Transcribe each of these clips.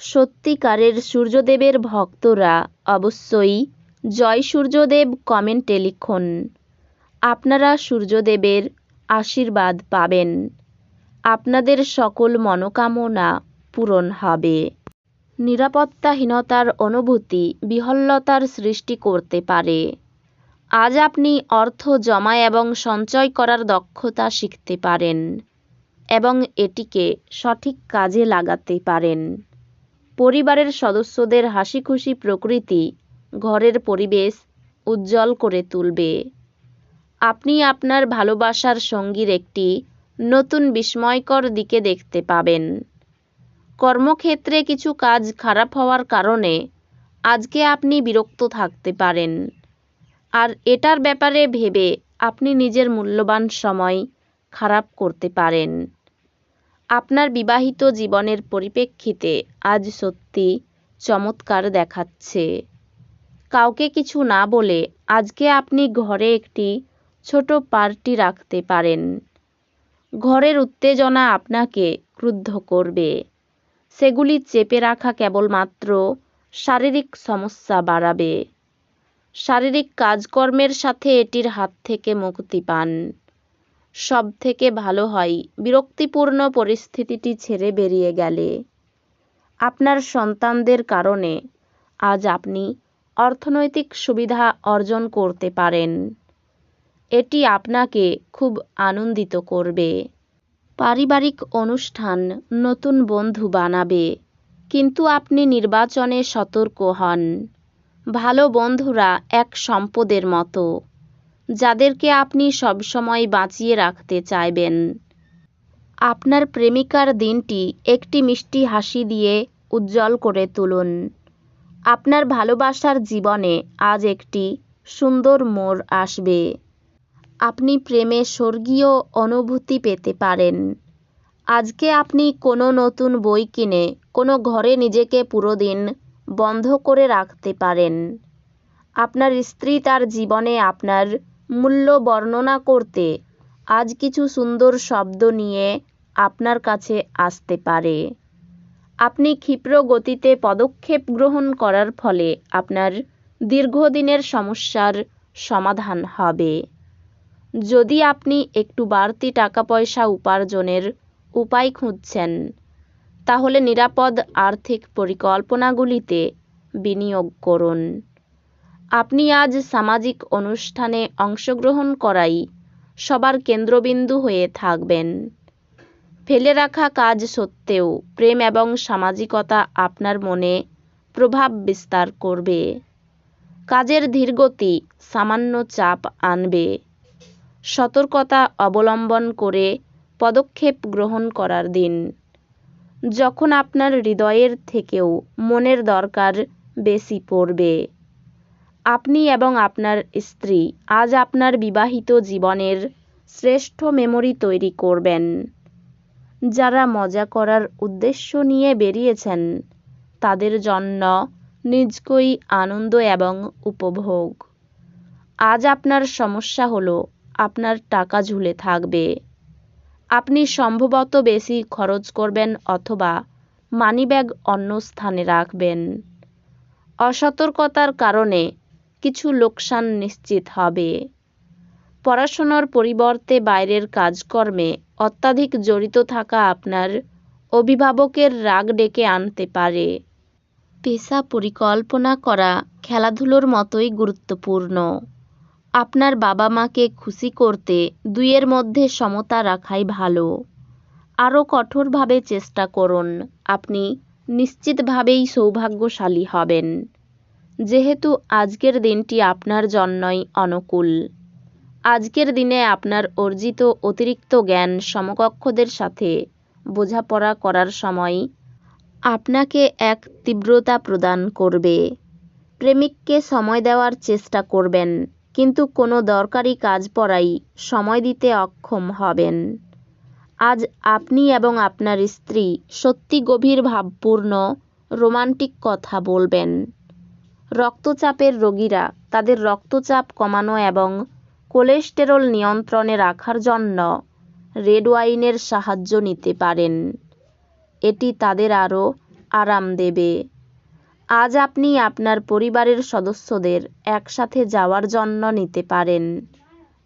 সত্যিকারের সূর্যদেবের ভক্তরা অবশ্যই জয় সূর্যদেব কমেন্টে লিখুন। আপনারা সূর্যদেবের আশীর্বাদ পাবেন। আপনাদের সকল মনোকামনা পূরণ হবে। নিরাপত্তাহীনতার অনুভূতি বিহল্লতার সৃষ্টি করতে পারে। আজ আপনি অর্থ জমা এবং সঞ্চয় করার দক্ষতা শিখতে পারেন এবং এটিকে সঠিক কাজে লাগাতে পারেন। পরিবারের সদস্যদের হাসিখুশি প্রকৃতি ঘরের পরিবেশ উজ্জ্বল করে তুলবে। আপনি আপনার ভালোবাসার সঙ্গীর একটি নতুন বিস্ময়কর দিকে দেখতে পাবেন। কর্মক্ষেত্রে কিছু কাজ খারাপ হওয়ার কারণে আজকে আপনি বিরক্ত থাকতে পারেন। আর এটার ব্যাপারে ভেবে আপনি নিজের মূল্যবান সময় খারাপ করতে পারেন। আপনার বিবাহিত জীবনের পরিপ্রেক্ষিতে আজ সত্যি চমৎকার দেখাচ্ছে। কাউকে কিছু না বলে আজকে আপনি ঘরে একটি ছোট পার্টি রাখতে পারেন। ঘরের উত্তেজনা আপনাকে ক্রুদ্ধ করবে। সেগুলি চেপে রাখা কেবলমাত্র শারীরিক সমস্যা বাড়াবে। শারীরিক কাজকর্মের সাথে এটির হাত থেকে মুক্তি পান। সব থেকে ভালো হয়। বিরক্তিপূর্ণ পরিস্থিতিটি ছেড়ে বেরিয়ে গেলে। আপনার সন্তানদের কারণে আজ আপনি অর্থনৈতিক সুবিধা অর্জন করতে পারেন। এটি আপনাকে খুব আনন্দিত করবে। পারিবারিক অনুষ্ঠান নতুন বন্ধু বানাবে, কিন্তু আপনি নির্বাচনে সতর্ক হন। ভালো বন্ধুরা এক সম্পদের মতো। যাদেরকে আপনি সবসময় বাঁচিয়ে রাখতে চাইবেন। আপনার প্রেমিকার দিনটি একটি মিষ্টি হাসি দিয়ে উজ্জ্বল করে তুলুন। আপনার ভালোবাসার জীবনে আজ একটি সুন্দর মোড় আসবে। আপনি প্রেমে স্বর্গীয় অনুভূতি পেতে পারেন। আজকে আপনি কোনো নতুন বই কিনে কোনো ঘরে নিজেকে পুরো দিন বন্ধ করে রাখতে পারেন। আপনার স্ত্রী তার জীবনে আপনার মূল্য বর্ণনা করতে আজ কিছু সুন্দর শব্দ নিয়ে আপনার কাছে আসতে পারে। আপনি ক্ষিপ্র গতিতে পদক্ষেপ গ্রহণ করার ফলে আপনার দীর্ঘদিনের সমস্যার সমাধান হবে। যদি আপনি একটু বাড়তি টাকা পয়সা উপার্জনের উপায় খুঁজছেন, তাহলে নিরাপদ আর্থিক পরিকল্পনাগুলিতে বিনিয়োগ করুন। আপনি আজ সামাজিক অনুষ্ঠানে অংশগ্রহণ করাই সবার কেন্দ্রবিন্দু হয়ে থাকবেন। ফেলে রাখা কাজ সত্ত্বেও প্রেম এবং সামাজিকতা আপনার মনে প্রভাব বিস্তার করবে। কাজের ধীরগতি সামান্য চাপ আনবে। সতর্কতা অবলম্বন করে পদক্ষেপ গ্রহণ করার দিন। যখন আপনার হৃদয়ের থেকেও মনের দরকার বেশি পড়বে। আপনি এবং আপনার স্ত্রী আজ আপনার বিবাহিত জীবনের শ্রেষ্ঠ মেমোরি তৈরি করবেন। যারা মজা করার উদ্দেশ্য নিয়ে বেরিয়েছেন, তাদের জন্য নিজকই আনন্দ এবং উপভোগ। আজ আপনার সমস্যা হলো, আপনার টাকা ঝুলে থাকবে। আপনি সম্ভবত বেশি খরচ করবেন অথবা মানিব্যাগ অন্য স্থানে রাখবেন। অসতর্কতার কারণে কিছু লোকসান নিশ্চিত হবে। পড়াশোনার পরিবর্তে বাইরের কাজকর্মে অত্যাধিক জড়িত থাকা আপনার অভিভাবকের রাগ ডেকে আনতে পারে। পেশা পরিকল্পনা করা খেলাধুলোর মতোই গুরুত্বপূর্ণ। আপনার বাবা মাকে খুশি করতে দুইয়ের মধ্যে সমতা রাখাই ভালো। আরও কঠোরভাবে চেষ্টা করুন। আপনি নিশ্চিতভাবেই সৌভাগ্যশালী হবেন। যেহেতু আজকের দিনটি আপনার জন্যই অনুকূল। আজকের দিনে আপনার অর্জিত অতিরিক্ত জ্ঞান সমকক্ষদের সাথে বোঝাপড়া করার সময় আপনাকে এক তীব্রতা প্রদান করবে। প্রেমিককে সময় দেওয়ার চেষ্টা করবেন, কিন্তু কোনো দরকারি কাজ পড়াই সময় দিতে অক্ষম হবেন। আজ আপনি এবং আপনার স্ত্রী সত্যি গভীর ভাবপূর্ণ রোমান্টিক কথা বলবেন। রক্তচাপের রোগীরা তাদের রক্তচাপ কমানো এবং কোলেস্টেরল নিয়ন্ত্রণে রাখার জন্য রেড ওয়াইনের সাহায্য নিতে পারেন। এটি তাদের আরও আরাম দেবে। আজ আপনি আপনার পরিবারের সদস্যদের একসাথে যাওয়ার জন্য নিতে পারেন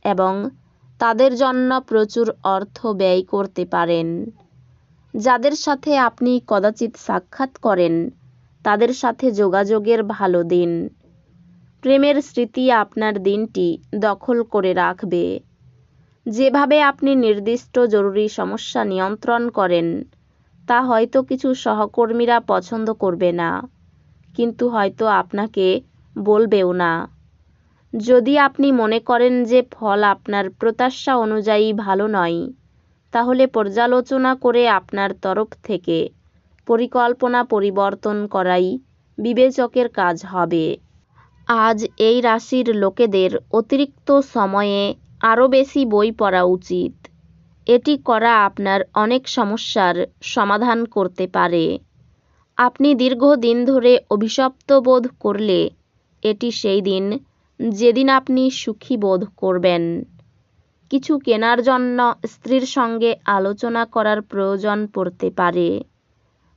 এবং তাদের জন্য প্রচুর অর্থ ব্যয় করতে পারেন। যাদের সাথে আপনি কদাচিৎ সাক্ষাৎ করেন তাদের সাথে যোগাযোগের ভালো দিন। প্রেমের স্মৃতি আপনার দিনটি দখল করে রাখবে। যেভাবে আপনি নির্দিষ্ট জরুরি সমস্যা নিয়ন্ত্রণ করেন, তা হয়তো কিছু সহকর্মীরা পছন্দ করবে না, কিন্তু হয়তো আপনাকে বলবেও না। যদি আপনি মনে করেন যে ফল আপনার প্রত্যাশা অনুযায়ী ভালো নয়, তাহলে পর্যালোচনা করে আপনার তরফ থেকে পরিকল্পনা পরিবর্তন করাই বিবেচকের কাজ হবে। আজ এই রাশির লোকেদের অতিরিক্ত সময়ে আরও বেশি বই পড়া উচিত। এটি করা আপনার অনেক সমস্যার সমাধান করতে পারে। আপনি দীর্ঘদিন ধরে অভিশপ্ত বোধ করলে এটি সেই দিন যেদিন আপনি সুখী বোধ করবেন। কিছু কেনার জন্য স্ত্রীর সঙ্গে আলোচনা করার প্রয়োজন পড়তে পারে।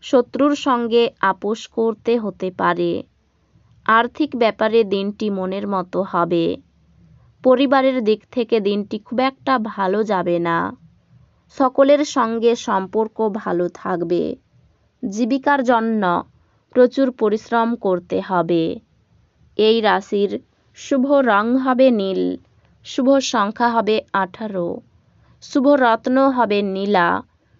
শত্রুর সঙ্গে আপোষ করতে হতে পারে। আর্থিক ব্যাপারে দিনটি মনের মতো হবে। পরিবারের দিক থেকে দিনটি খুব একটা ভালো যাবে না। সকলের সঙ্গে সম্পর্ক ভালো থাকবে। জীবিকার জন্য প্রচুর পরিশ্রম করতে হবে। এই রাশির শুভ রং হবে নীল, শুভ সংখ্যা হবে আঠারো, শুভ রত্ন হবে নীলা